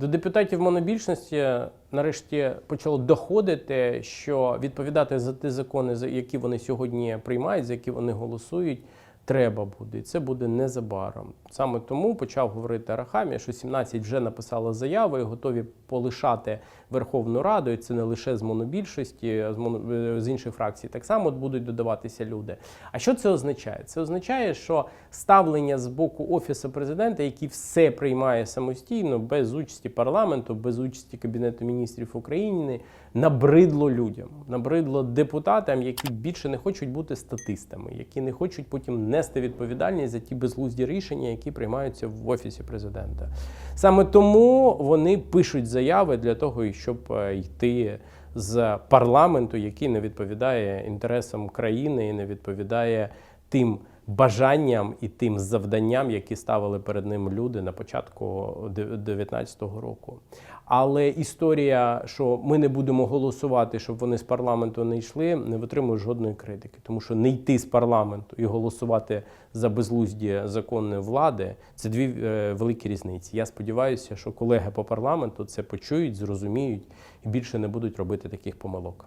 До депутатів монобільшості нарешті почало доходити, що відповідати за ті закони, за які вони сьогодні приймають, за які вони голосують, треба буде. І це буде незабаром. Саме тому почав говорити Арахамія, що 17 вже написали заяви і готові полишати Верховну Раду. І це не лише з монобільшості, а з, моно... е, з інших фракцій. Так само будуть додаватися люди. А що це означає? Це означає, що ставлення з боку офісу президента, який все приймає самостійно, без участі парламенту, без участі кабінету міністрів України, набридло людям, набридло депутатам, які більше не хочуть бути статистами, які не хочуть потім нести відповідальність за ті безглузді рішення, які приймаються в офісі президента. Саме тому вони пишуть заяви для того, щоб е, йти з парламенту, який не відповідає інтересам країни і не відповідає тим бажанням і тим завданням, які ставили перед ним люди на початку 2019 року. Але історія, що ми не будемо голосувати, щоб вони з парламенту не йшли, не витримує жодної критики, тому що не йти з парламенту і голосувати за безглузді законної влади це дві е, великі різниці. Я сподіваюся, що колеги по парламенту це почують, зрозуміють і більше не будуть робити таких помилок.